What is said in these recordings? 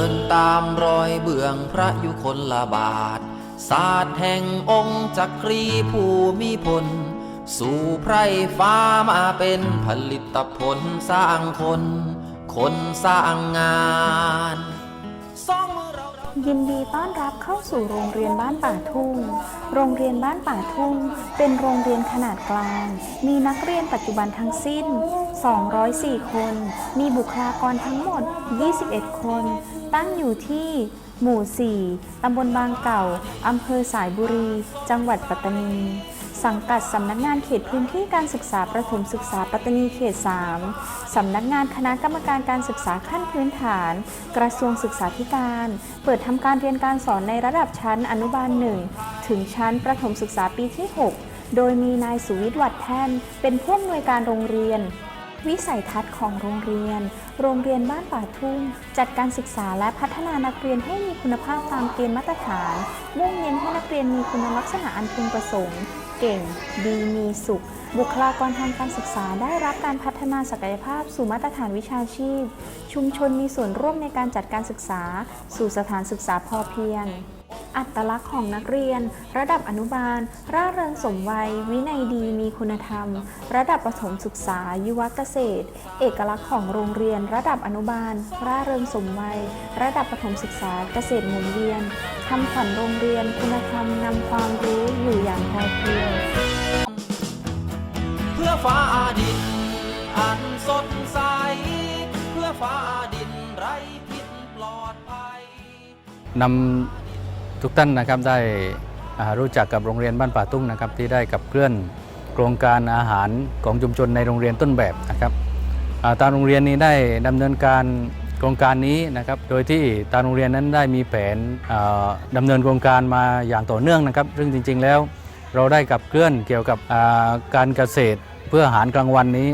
ินตามรอยเบื้องพระยุคนละบาท ศาสตร์แห่งองค์จักรีภูมิพล สู่ไพรฟ้ามาเป็นผลิตผลสร้างคน คนสร้างงาน ยินดีต้อนรับ เข้าสู่โรงเรียนบ้านป่าทุ่ง โรงเรียนบ้านป่าทุ่ง เป็นโรงเรียนขนาดกลาง มีนักเรียนปัจจุบันทั้งสิ้น 204 คน มีบุคลากรทั้งหมด 21 คน ตั้งอยู่ที่หมู่ 4 ตำบลบางเก่า อำเภอสายบุรี จังหวัดปัตตานี สังกัดสำนักงานเขตพื้นที่การศึกษาประถมศึกษาปัตตานีเขต 3 สำนักงานคณะกรรมการการศึกษาขั้นพื้นฐาน กระทรวงศึกษาธิการ เปิดทำการเรียนการสอนในระดับชั้นอนุบาล 1 ถึงชั้นประถมศึกษาปีที่ 6 โดยมีนายสุวิทย์วัดแท่นเป็นผู้อำนวยการโรงเรียน วิสัยทัศน์ของโรงเรียน โรงเรียนบ้านป่าทุ่ง จัดการศึกษาและพัฒนานักเรียนให้มีคุณภาพตามเกณฑ์มาตรฐาน มุ่งเน้นให้นักเรียนมีคุณลักษณะอันพึงประสงค์ เก่ง ดีมีสุข บุคลากรทางการศึกษาได้รับการพัฒนาศักยภาพสู่มาตรฐานวิชาชีพ ชุมชนมีส่วนร่วมในการจัดการศึกษา สู่สถานศึกษาพอเพียง อัตลักษณ์ของนักเรียน ระดับอนุบาล ร่าเริงสมวัย วินัยดีมีคุณธรรม ระดับประถมศึกษา ยุวเกษตร เอกลักษณ์ของโรงเรียน ระดับอนุบาล ร่าเริงสมวัย ระดับประถมศึกษาเกษตรหมุนเวียนคำขวัญโรงเรียน คุณธรรมนำความรู้อยู่อย่างพอเพียงเพื่อฟ้าดินอันสดใสเพื่อฟ้าดินไร้พิษปลอดภัยนำ ทุกท่านนะครับได้รู้จักกับโรงเรียนบ้านป่าตุ้งนะครับที่ได้กับเคลื่อนโครงการอาหารของชุมชนในโรงเรียนต้นแบบนะครับอ่าทางโรงเรียนนี้ได้ดำเนินการโครงการนี้นะครับโดยที่ทางโรงเรียนนั้นได้มีแผนอ่าดำเนินโครงการมาอย่างต่อเนื่องนะครับซึ่งจริง ๆ แล้วเราได้กับเคลื่อนเกี่ยวกับการเกษตรเพื่ออาหารกลางวันนี้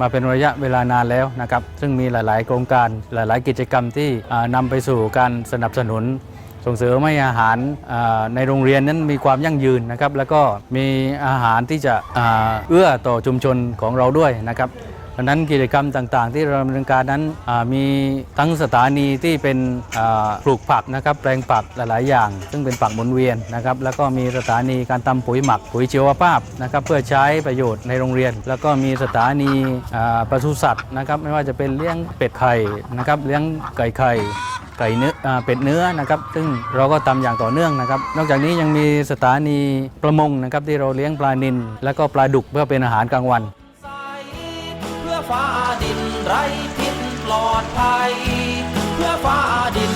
มาเป็นระยะเวลานานแล้วนะครับซึ่งมีหลาย ๆ โครงการหลาย ๆ กิจกรรมที่อ่านำไปสู่การสนับสนุน ส่งเสริมให้อาหารในโรงเรียนนั้นมีความยั่งยืนนะครับ แล้วก็มีอาหารที่จะเอื้อต่อชุมชนของเราด้วยนะครับดังนั้นกิจกรรมต่างๆ ที่เราดำเนินการนั้นมีทั้งสถานีที่เป็นปลูกผักนะครับแปลงผักหลายๆอย่าง ซึ่งเป็นผักหมุนเวียนนะครับแล้วก็มีสถานีการทำปุ๋ยหมักปุ๋ยชีวภาพนะครับเพื่อใช้ประโยชน์ในโรงเรียน แล้วก็มีสถานีปศุสัตว์นะครับไม่ว่าจะเป็นเลี้ยงเป็ดไข่นะครับเลี้ยงไก่ไข่ ไก่เนื้ออ่าเป็ดเนื้อนะครับซึ่งเราก็ทำอย่างต่อเนื่องนะครับ นอกจากนี้ยังมีสถานีประมงนะครับที่เราเลี้ยงปลานิลแล้วก็ปลาดุกเพื่อเป็นอาหารกลางวันใสเพื่อฟ้าดินไร้พิษปลอดภัยเพื่อฟ้าดิน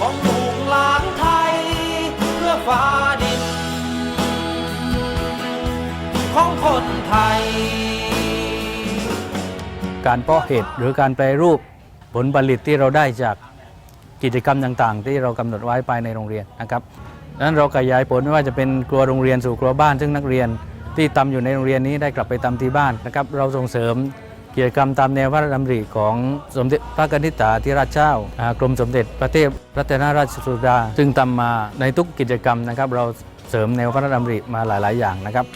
ของลูกหลานไทย เพื่อฟ้าดิน ของคนไทย การเพาะเห็ดหรือการแปรรูปผลผลิตที่เราได้จาก กิจกรรมต่างๆ ที่เรากำหนดไว้ภายในโรงเรียนนะครับดังนั้นเราขยายผลไม่ว่าจะเป็นครัวโรงเรียนสู่ครัวบ้าน ซึ่งนักเรียนที่ทำอยู่ในโรงเรียนนี้ได้กลับไปทำที่บ้านนะครับ เราส่งเสริมกิจกรรมตามแนวพระราชดำริของสมเด็จพระกนิษฐาธิราชเจ้าอ่ากรมสมเด็จพระเทพรัตนราชสุดา ซึ่งทำมาในทุกกิจกรรมนะครับ เราเสริมแนวพระราชดำริมาหลาย ๆ อย่างนะครับ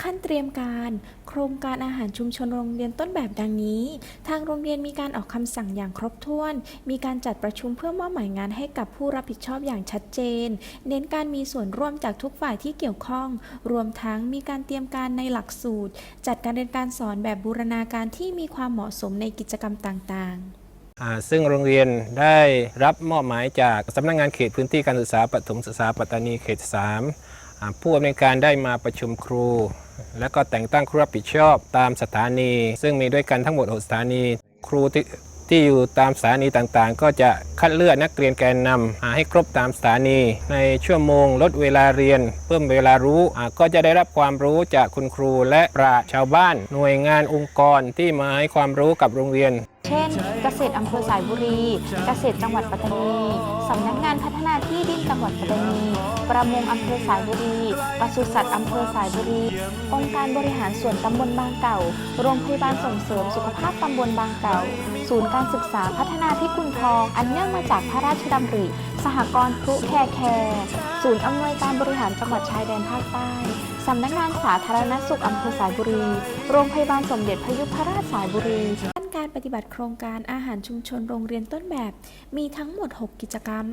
ขั้นเตรียมการ โครงการอาหารชุมชนโรงเรียนต้นแบบดังนี้ ทางโรงเรียนมีการออกคำสั่งอย่างครบถ้วน มีการจัดประชุมเพื่อมอบหมายงานให้กับผู้รับผิดชอบอย่างชัดเจน เน้นการมีส่วนร่วมจากทุกฝ่ายที่เกี่ยวข้อง รวมทั้งมีการเตรียมการในหลักสูตร จัดการเรียนการสอนแบบบูรณาการที่มีความเหมาะสมในกิจกรรมต่างๆซึ่งโรงเรียนได้รับมอบหมายจากสำนักงานเขตพื้นที่การศึกษาปฐมศึกษาปัตตานีเขต 3 ผู้อำนวยการได้มาประชุมครู และก็แต่งตั้งครูรับผิดชอบตามสถานี ซึ่งมีด้วยกันทั้งหมด 6 สถานี ครูที่ที่อยู่ตามสถานีต่างๆ ก็จะคัดเลือกนักเรียนแกนนำหาให้ครบตามสถานี ในชั่วโมงลดเวลาเรียน เพิ่มเวลารู้อ่าก็จะได้รับความรู้จากคุณครูและประชญ์ชาวบ้าน หน่วยงานองค์กรที่มาให้ความรู้กับโรงเรียน เช่น เกษตรอำเภอสายบุรี เกษตรจังหวัดปัตตานีสำนักงานพัฒนาที่ดินจังหวัดปัตตานี ประมงอำเภอสายบุรีปศุสัตว์อำเภอสายบุรี องค์การบริหารส่วนตำบลบางเก่า โรงพยาบาลส่งเสริมสุขภาพตำบลบางเก่า ศูนย์การศึกษาพัฒนาพิกุลทอง อันเนื่องมาจากพระราชดำริ สหกรณ์พลุแคแคร์ศูนย์อำนวยการบริหารจังหวัดชายแดนภาคใต้สำนักงานสาธารณสุขอำเภอสายบุรี โรงพยาบาลสมเด็จพยุพราชสายบุรี การปฏิบัติโครงการอาหารชุมชนโรงเรียนต้นแบบ มีทั้งหมด 6 กิจกรรม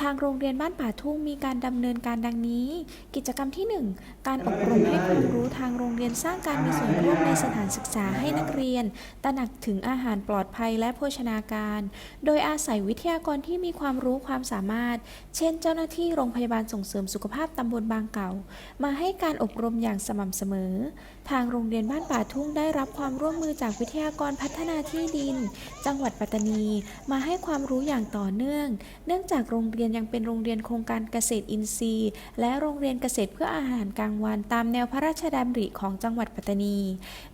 ทางโรงเรียนบ้านป่าทุ่งมีการดำเนินการดังนี้ กิจกรรมที่ 1 การอบรมให้ความรู้ทางโรงเรียนสร้างการมีส่วนร่วมในสถานศึกษาให้นักเรียน ตระหนักถึงอาหารปลอดภัยและโภชนาการ โดยอาศัยวิทยากรที่มีความรู้ความสามารถ เช่น เจ้าหน้าที่โรงพยาบาลส่งเสริมสุขภาพตำบลบางเก่า มาให้การอบรมอย่างสม่ำเสมอ ทางโรงเรียนบ้านป่าทุ่งได้รับความร่วมมือจากวิทยากรพัฒนาที่ดิน จังหวัดปัตตานี มาให้ความรู้อย่างต่อเนื่อง เนื่องจากโรงเรียนยังเป็นโรงเรียนโครงการเกษตรอินทรีย์ และโรงเรียนเกษตรเพื่ออาหารกลางวันตามแนวพระราชดำริของจังหวัดปัตตานี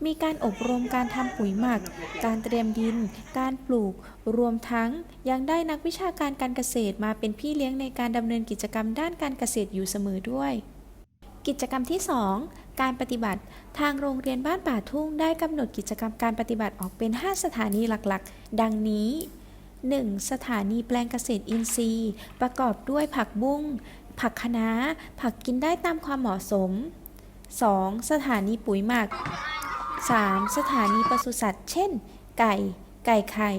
มีการอบรมการทำปุ๋ยหมัก การเตรียมดิน การปลูก รวมทั้งยังได้นักวิชาการการเกษตรมาเป็นพี่เลี้ยงในการดำเนินกิจกรรมด้านการเกษตรอยู่เสมอด้วย กิจกรรมที่ 2 การปฏิบัติ ทางโรงเรียนบ้านป่าทุ่งได้กำหนดกิจกรรมการปฏิบัติออกเป็น 5 สถานีหลักๆ ดังนี้ 1. สถานีแปลงเกษตรอินทรีย์ ประกอบด้วยผักบุ้ง ผักคะน้า ผักกินได้ตามความเหมาะสม 2. สถานีปุ๋ยหมัก 3. สถานีปศุสัตว์ เช่น ไก่ ไก่ไข่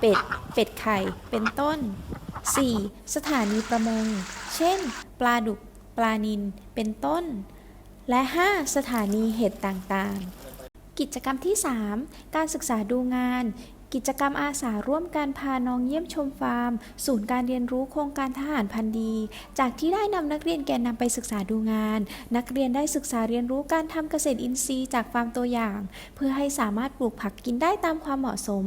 เป็ด เป็ดไข่ เป็นต้น 4. สถานีประมง เช่น ปลาดุก ปลานิล เป็นต้น และ 5. สถานีเห็ดต่างๆ กิจกรรมที่ 3 การศึกษาดูงาน กิจกรรมอาสาร่วมกันพาน้องเยี่ยมชมฟาร์ม ศูนย์การเรียนรู้โครงการทหารพันธุ์ดี จากที่ได้นำนักเรียนแกนนำไปศึกษาดูงาน นักเรียนได้ศึกษาเรียนรู้การทำเกษตรอินทรีย์จากฟาร์มตัวอย่าง เพื่อให้สามารถปลูกผักกินได้ตามความเหมาะสม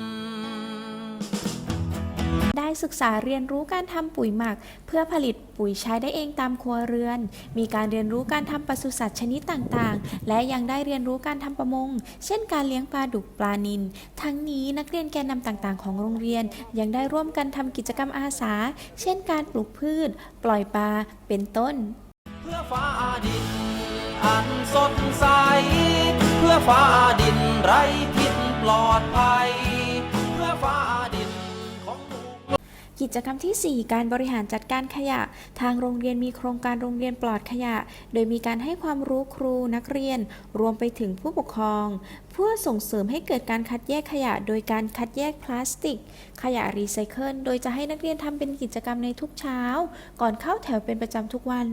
ได้ศึกษาเรียนรู้การทำปุ๋ยหมัก เพื่อผลิตปุ๋ยใช้ได้เองตามครัวเรือน มีการเรียนรู้การทำปศุสัตว์ชนิดต่างๆ และยังได้เรียนรู้การทำประมง เช่นการเลี้ยงปลาดุกปลานิล ทั้งนี้นักเรียนแกนนำต่างๆ ของโรงเรียน ยังได้ร่วมกันทำกิจกรรมอาสา เช่นการปลูกพืช ปล่อยปลา เป็นต้น เพื่อฟ้าดินอันสดใส เพื่อฟ้าดินไร้พิษปลอดภัย กิจกรรมที่ 4 การบริหารจัดการขยะ ทางโรงเรียนมีโครงการโรงเรียนปลอดขยะ โดยมีการให้ความรู้ครูนักเรียน รวมไปถึงผู้ปกครอง เพื่อส่งเสริมให้เกิดการคัดแยกขยะ โดยการคัดแยกพลาสติก ขยะรีไซเคิลโดยจะให้นักเรียนทำเป็นกิจกรรมในทุกเช้า ก่อนเข้าแถวเป็นประจำทุกวัน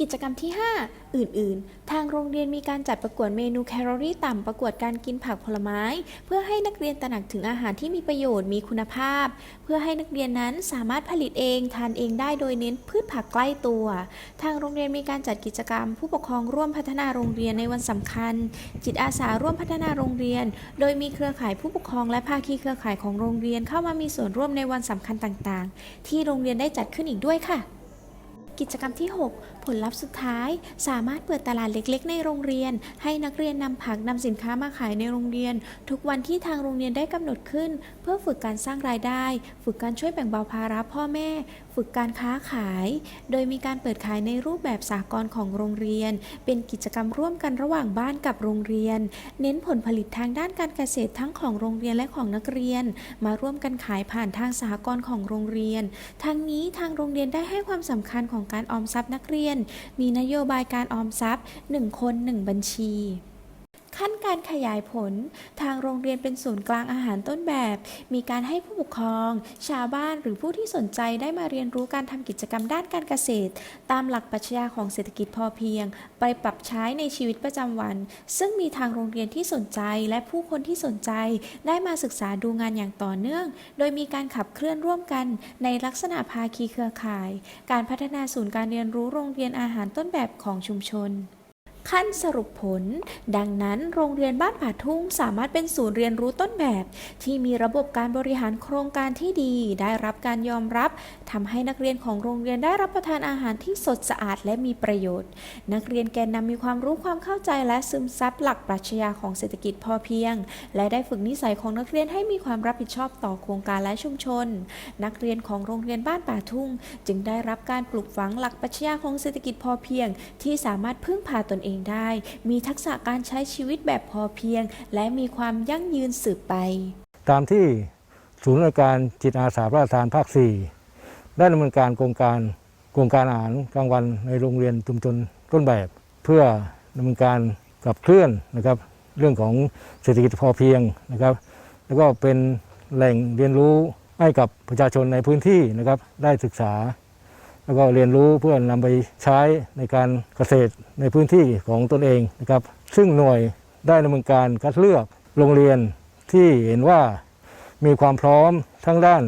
กิจกรรมที่ 5 อื่น ๆ ทางโรงเรียนมีการจัดประกวดเมนูแคลอรี่ต่ำประกวดการกินผักผลไม้ เพื่อให้นักเรียนตระหนักถึงอาหารที่มีประโยชน์มีคุณภาพ เพื่อให้นักเรียนนั้นสามารถผลิตเองทานเองได้โดยเน้นพืชผักใกล้ตัว ทางโรงเรียนมีการจัดกิจกรรม ผู้ปกครองร่วมพัฒนาโรงเรียนในวันสำคัญ จิตอาสาร่วมพัฒนาโรงเรียน โดยมีเครือข่ายผู้ปกครองและภาคีเครือข่ายของโรงเรียนเข้ามามีส่วนร่วมในวันสำคัญต่าง ๆ ที่โรงเรียนได้จัดขึ้นอีกด้วยค่ะ กิจกรรมที่ 6 ผลลัพธ์สุดท้าย สามารถเปิดตลาดเล็กๆ ในโรงเรียน ให้นักเรียนนำผักนำสินค้ามาขายในโรงเรียน ทุกวันที่ทางโรงเรียนได้กำหนดขึ้น เพื่อฝึกการสร้างรายได้ ฝึกการช่วยแบ่งเบาภาระพ่อแม่ฝึกการค้าขาย โดยมีการเปิดขายในรูปแบบสากลของโรงเรียน เป็นกิจกรรมร่วมกันระหว่างบ้านกับโรงเรียน เน้นผลผลิตทางด้านการเกษตรทั้งของโรงเรียนและของนักเรียน มาร่วมกันขายผ่านทางสหกรของโรงเรียน ทั้งนี้ทางโรงเรียนได้ให้ความสำคัญของการออมทรัพย์นักเรียน มีนโยบายการออมทรัพย์ 1 คน 1 บัญชี ขั้นการขยายผล ทางโรงเรียนเป็นศูนย์กลางอาหารต้นแบบ มีการให้ผู้ปกครอง ชาวบ้านหรือผู้ที่สนใจได้มาเรียนรู้การทำกิจกรรมด้านการเกษตร ตามหลักปรัชญาของเศรษฐกิจพอเพียง ไปปรับใช้ในชีวิตประจำวัน ซึ่งมีทางโรงเรียนที่สนใจและผู้คนที่สนใจ ได้มาศึกษาดูงานอย่างต่อเนื่อง โดยมีการขับเคลื่อนร่วมกัน ในลักษณะภาคีเครือข่าย การพัฒนาศูนย์การเรียนรู้โรงเรียนอาหารต้นแบบของชุมชน ขั้นสรุปผล ดังนั้นโรงเรียนบ้านป่าทุ่งสามารถเป็นศูนย์เรียนรู้ต้นแบบ ที่มีระบบการบริหารโครงการที่ดี ได้รับการยอมรับทำให้นักเรียนของโรงเรียนได้รับประทานอาหารที่สดสะอาดและมีประโยชน์ นักเรียนแกนนำมีความรู้ความเข้าใจและซึมซับหลักปรัชญาของเศรษฐกิจพอเพียง และได้ฝึกนิสัยของนักเรียนให้มีความรับผิดชอบต่อโครงการและชุมชน นักเรียนของโรงเรียนบ้านป่าทุ่ง จึงได้รับการปลูกฝังหลักปรัชญาของเศรษฐกิจพอเพียง ที่สามารถพึ่งพาตนเองได้ มีทักษะการใช้ชีวิตแบบพอเพียง และมีความยั่งยืนสืบไป ตามที่ศูนย์ราชการจิตอาสาพระราชทานภาค 4 ได้ดำเนินการโครงการโครงการอาหารกลางวันในโรงเรียนชุมชนต้นแบบ เพื่อดำเนินการกับเคลื่อนนะครับ เรื่องของเศรษฐกิจพอเพียงนะครับ แล้วก็เป็นแหล่งเรียนรู้ให้กับประชาชนในพื้นที่นะครับ ได้ศึกษา แล้วก็เรียนรู้เพื่อนำไปใช้ในการเกษตรในพื้นที่ของตนเองนะครับซึ่งหน่วยได้ดำเนินการคัดเลือกโรงเรียนที่เห็นว่ามีความพร้อมทั้งด้าน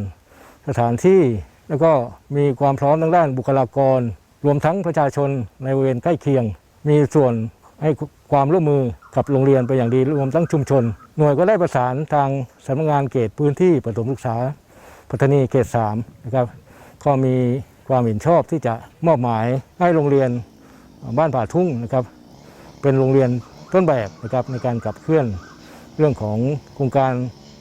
สถานที่ แล้วก็มีความพร้อมทั้งด้านบุคลากร รวมทั้งประชาชนในบริเวณใกล้เคียง มีส่วนให้ความร่วมมือกับโรงเรียนไปอย่างดีรวมทั้งชุมชน หน่วยก็ได้ประสานทางสำนักงานเขตพื้นที่ประถมศึกษาปัตตานีเขต3นะครับก็มี ความเห็นชอบที่จะมอบหมายให้โรงเรียนบ้านป่าทุ่งนะครับ เป็นโรงเรียนต้นแบบนะครับในการขับเคลื่อนเรื่องของโครงการ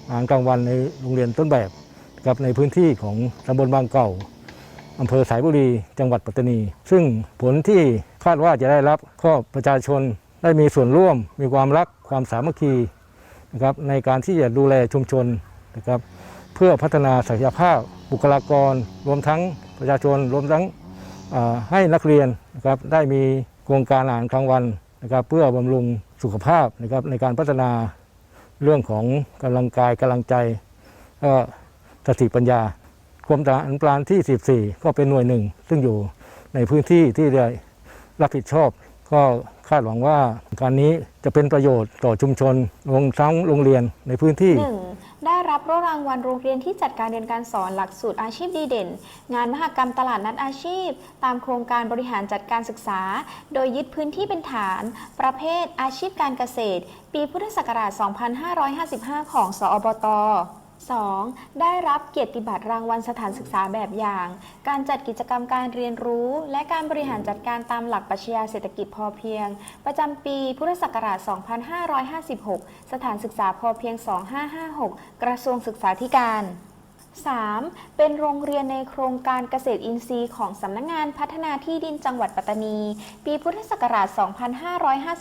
อาหารกลางวันในโรงเรียนต้นแบบนะครับในพื้นที่ของตำบลบางเก่าอำเภอสายบุรีจังหวัดปัตตานี ซึ่งผลที่คาดว่าจะได้รับก็ประชาชนได้มีส่วนร่วม มีความรักความสามัคคีนะครับในการที่จะดูแลชุมชนนะครับเพื่อพัฒนาศักยภาพบุคลากรรวมทั้ง ประชาชนรวมทั้งให้นักเรียนนะครับได้มีโครงการอาหารกลางวันนะครับเพื่อบำรุงสุขภาพนะครับในการพัฒนาเรื่องของกำลังกายกำลังใจก็สติปัญญากรมทหารพรานที่ 14 ก็เป็นหน่วยหนึ่ง ซึ่งอยู่ในพื้นที่ที่ได้รับผิดชอบ ก็คาดหวังว่าการนี้จะเป็นประโยชน์ต่อชุมชนรวมทั้งโรงเรียนในพื้นที่ 1. ได้รับโล่รางวัลโรงเรียนที่จัดการเรียนการสอนหลักสูตรอาชีพดีเด่น งานมหกรรมตลาดนัดอาชีพ ตามโครงการบริหารจัดการศึกษา โดยยึดพื้นที่เป็นฐาน ประเภทอาชีพการเกษตร ปีพุทธศักราช 2555 ของ สอบต 2. ได้รับเกียรติบัตรรางวัลสถานศึกษาแบบอย่าง การจัดกิจกรรมการเรียนรู้ และการบริหารจัดการตามหลักปรัชญาเศรษฐกิจพอเพียง ประจำปีพุทธศักราช 2556 สถานศึกษาพอเพียง 2556 กระทรวงศึกษาธิการ 3. เป็นโรงเรียนในโครงการเกษตรอินทรีย์ของสำนักงงานพัฒนาที่ดินจังหวัดปัตตานี ปีพุทธศักราช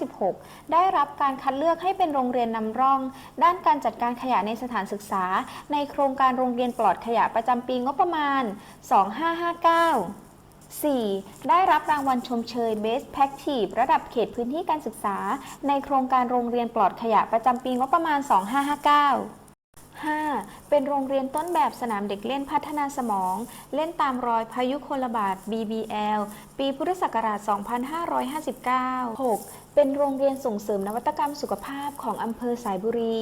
2556 ได้รับการคัดเลือกให้เป็นโรงเรียนนำร่อง ด้านการจัดการขยะในสถานศึกษา ในโครงการโรงเรียนปลอดขยะประจำปีงบประมาณ 2559 4. ได้รับรางวัลชมเชย Best Practice ระดับเขตพื้นที่การศึกษา ในโครงการโรงเรียนปลอดขยะประจำปีงบประมาณ 2559 5. เป็นโรงเรียนต้นแบบสนามเด็กเล่นพัฒนาสมอง เล่นตามรอยพายุโคลบาท BBL ปีพุทธศักราช 2559 6. เป็นโรงเรียนส่งเสริมนวัตกรรมสุขภาพของอำเภอสายบุรี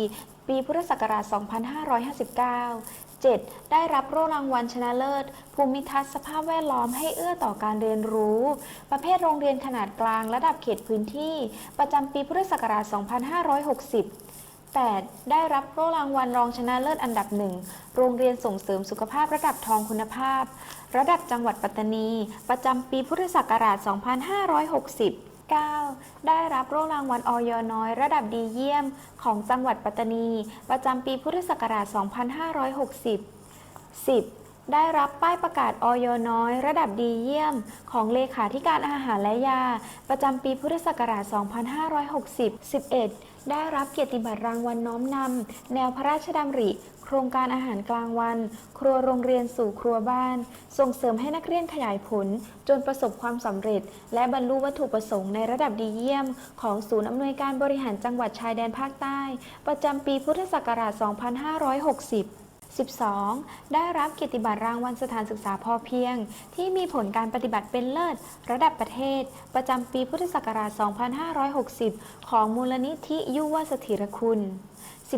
ปีพุทธศักราช 2559 7. ได้รับโล่รางวัลชนะเลิศ ภูมิทัศน์สภาพแวดล้อมให้เอื้อต่อการเรียนรู้ ประเภทโรงเรียนขนาดกลางระดับเขตพื้นที่ ประจำปีพุทธศักราช 2560 8. ได้รับโล่รางวัลรองชนะเลิศอันดับหนึ่ง โรงเรียนส่งเสริมสุขภาพระดับทองคุณภาพ ระดับจังหวัดปัตตานี ประจำปีพุทธศักราช 2560 9. ได้รับโล่รางวัลออยน้อย ระดับดีเยี่ยมของจังหวัดปัตตานี ประจำปีพุทธศักราช 2560 10. ได้รับป้ายประกาศออยน้อย ระดับดีเยี่ยม ของเลขาธิการอาหารและยา ประจำปีพุทธศักราช 2560 11 ได้รับเกียรติบัตรรางวัลน้อมนำแนวพระราชดำริ โครงการอาหารกลางวัน ครัวโรงเรียนสู่ครัวบ้าน ส่งเสริมให้นักเรียนขยายผล จนประสบความสำเร็จ และบรรลุวัตถุประสงค์ในระดับดีเยี่ยม ของศูนย์อำนวยการบริหารจังหวัดชายแดนภาคใต้ ประจำปีพุทธศักราช 2560 12. ได้รับเกียรติบัตรรางวัลสถานศึกษาพอเพียง ที่มีผลการปฏิบัติเป็นเลิศ ระดับประเทศ ประจำปีพุทธศักราช 2560 ของมูลนิธิยุวสถิรคุณ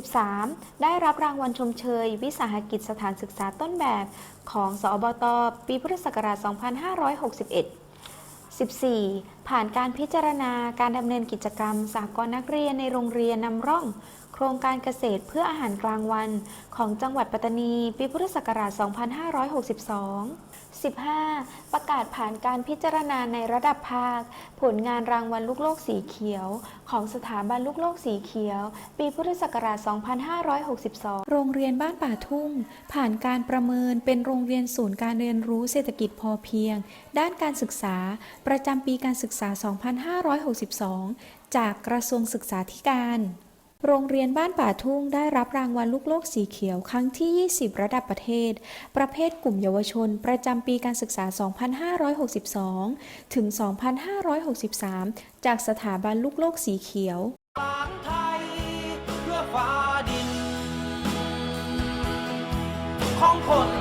13. ได้รับรางวัลชมเชย วิสาหกิจสถานศึกษาต้นแบบของสอบต ปีพุทธศักราช 2561 14. ผ่านการพิจารณาการดำเนินกิจกรรมสากลนักเรียนในโรงเรียนนำร่อง ครงการเกษตรเพื่ออาหารกลางวันของจังหวัดปัตตานี ปีพุทธศักราช 2562 15. ประกาศผ่านการพิจารณาในระดับภาค ผลงานรางวัลลูกโลกสีเขียว ของสถาบันลูกโลกสีเขียว ปีพุทธศักราช 2562 โรงเรียนบ้านป่าทุ่ง ผ่านการประเมินเป็นโรงเรียนศูนย์การเรียนรู้เศรษฐกิจพอเพียง ด้านการศึกษา ประจำปีการศึกษา 2562 จากกระทรวงศึกษาธิการ โรงเรียนบ้านป่าทุ่งได้รับรางวัลลูกโลกสีเขียวครั้งที่ 20 ระดับประเทศ ประเภทกลุ่มเยาวชน ประจำปีการศึกษา 2562 ถึง 2563 จากสถาบันลูกโลกสีเขียวของคน